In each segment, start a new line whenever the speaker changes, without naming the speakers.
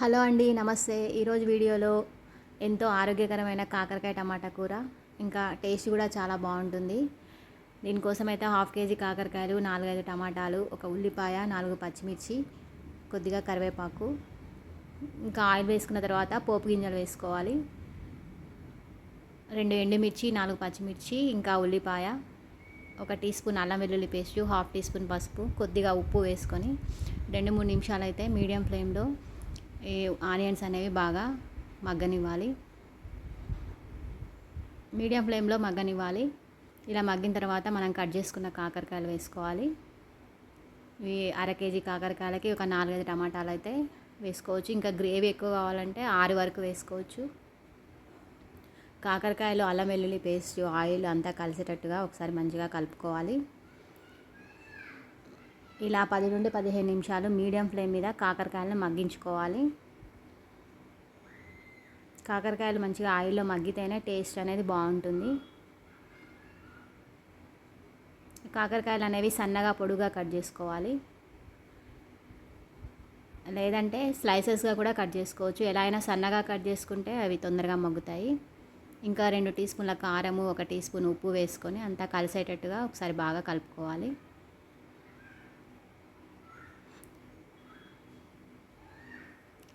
Hello అండి నమస్తే. ఈరోజు వీడియోలో ఎంతో ఆరోగ్యకరమైన కాకరకాయ టమాటా కూర. ఇంకా టేస్ట్ కూడా చాలా బాగుంటుంది. దీనికోసం అయితే హాఫ్ కేజీ కాకరకాయలు నాలుగైదు టమాటాలు ఒక ఉల్లిపాయ నాలుగు పచ్చిమిర్చి కొద్దిగా కరివేపాకు ఇంకా ఆయిల్ వేసుకున్న తర్వాత పోపు గింజలు వేసుకోవాలి. రెండు ఎండుమిర్చి నాలుగు పచ్చిమిర్చి ఇంకా ఉల్లిపాయ ఒక టీ స్పూన్ అల్లం వెల్లుల్లి పేస్ట్ హాఫ్ టీ స్పూన్ పసుపు కొద్దిగా ఉప్పు వేసుకొని రెండు మూడు నిమిషాలు అయితే మీడియం ఫ్లేమ్లో ఈ ఆనియన్స్ అనేవి బాగా మగ్గనివ్వాలి. మీడియం ఫ్లేమ్లో మగ్గనివ్వాలి. ఇలా మగ్గిన తర్వాత మనం కట్ చేసుకున్న కాకరకాయలు వేసుకోవాలి. ఇవి అర కేజీ కాకరకాయలకి ఒక నాలుగైదు టమాటాలు అయితే వేసుకోవచ్చు. ఇంకా గ్రేవీ ఎక్కువ కావాలంటే ఆరు వరకు వేసుకోవచ్చు. కాకరకాయలు అల్లం వెల్లుల్లి పేస్ట్ ఆయిల్ అంతా కలిసేటట్టుగా ఒకసారి మంచిగా కలుపుకోవాలి. ఇలా పది నుండి పదిహేను నిమిషాలు మీడియం ఫ్లేమ్ మీద కాకరకాయలను మగ్గించుకోవాలి. కాకరకాయలు మంచిగా ఆయిల్లో మగ్గితేనే టేస్ట్ అనేది బాగుంటుంది. కాకరకాయలు అనేవి సన్నగా పొడుగా కట్ చేసుకోవాలి. లేదంటే స్లైసెస్గా కూడా కట్ చేసుకోవచ్చు. ఎలా అయినా సన్నగా కట్ చేసుకుంటే అవి తొందరగా మగ్గుతాయి. ఇంకా రెండు టీ స్పూన్ల కారము ఒక టీ స్పూన్ ఉప్పు వేసుకొని అంతా కలిసేటట్టుగా ఒకసారి బాగా కలుపుకోవాలి.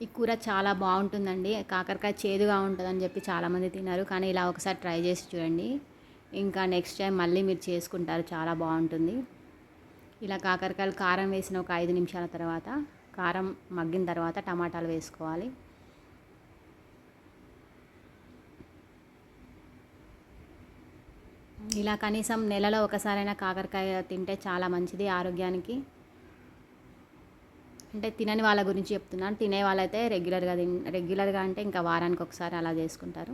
ఈ కూర చాలా బాగుంటుందండి. కాకరకాయ చేదుగా ఉంటుందని చెప్పి చాలామంది తిన్నారు. కానీ ఇలా ఒకసారి ట్రై చేసి చూడండి. ఇంకా నెక్స్ట్ టైం మళ్ళీ మీరు చేసుకుంటారు. చాలా బాగుంటుంది. ఇలా కాకరకాయలు కారం వేసిన ఒక ఐదు నిమిషాల తర్వాత కారం మగ్గిన తర్వాత టమాటాలు వేసుకోవాలి. ఇలా కనీసం నెలలో ఒకసారైనా కాకరకాయ తింటే చాలా మంచిది. ఆరోగ్యానికి అంటే తినని వాళ్ళ గురించి చెప్తున్నాను తినే వాళ్ళైతే రెగ్యులర్గా తిన్ రెగ్యులర్గా అంటే ఇంకా వారానికి ఒకసారి అలా చేసుకుంటారు.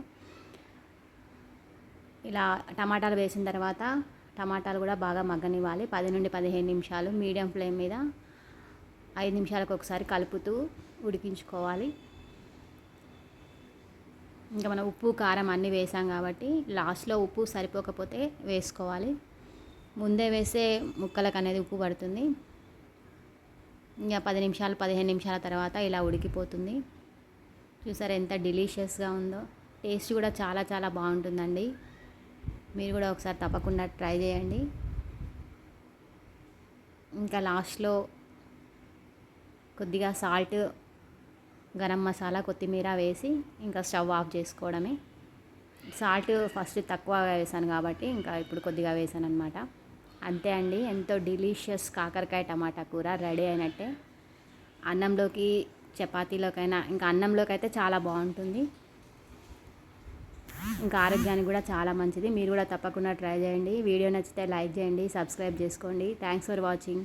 ఇలా టమాటాలు వేసిన తర్వాత టమాటాలు కూడా బాగా మగ్గనివ్వాలి. పది నుండి పదిహేను నిమిషాలు మీడియం ఫ్లేమ్ మీద ఐదు నిమిషాలకు ఒకసారి కలుపుతూ ఉడికించుకోవాలి. ఇంకా మనం ఉప్పు కారం అన్నీ వేసాం కాబట్టి లాస్ట్లో ఉప్పు సరిపోకపోతే వేసుకోవాలి. ముందే వేసే ముక్కలకు అనేది ఉప్పు పడుతుంది. ఇంకా పది నిమిషాలు పదిహేను నిమిషాల తర్వాత ఇలా ఉడికిపోతుంది. చూసారు ఎంత డెలీషియస్గా ఉందో. టేస్ట్ కూడా చాలా చాలా బాగుంటుందండి. మీరు కూడా ఒకసారి తప్పకుండా ట్రై చేయండి. ఇంకా లాస్ట్లో కొద్దిగా సాల్ట్ గరం మసాలా కొత్తిమీర వేసి ఇంకా స్టవ్ ఆఫ్ చేసుకోవడమే. సాల్ట్ ఫస్ట్ తక్కువ వేసాను కాబట్టి ఇంకా ఇప్పుడు కొద్దిగా వేసాను అనమాట అంతే అండి. ఎంతో డెలీషియస్ కాకరకాయ టమాటా కూర రెడీ అయినట్టే. అన్నంలోకి చపాతీలోకైనా ఇంకా అన్నంలోకి అయితే చాలా బాగుంటుంది. ఇంకా ఆరోగ్యానికి కూడా చాలా మంచిది. మీరు కూడా తప్పకుండా ట్రై చేయండి. వీడియో నచ్చితే లైక్ చేయండి సబ్స్క్రైబ్ చేసుకోండి. Thanks for watching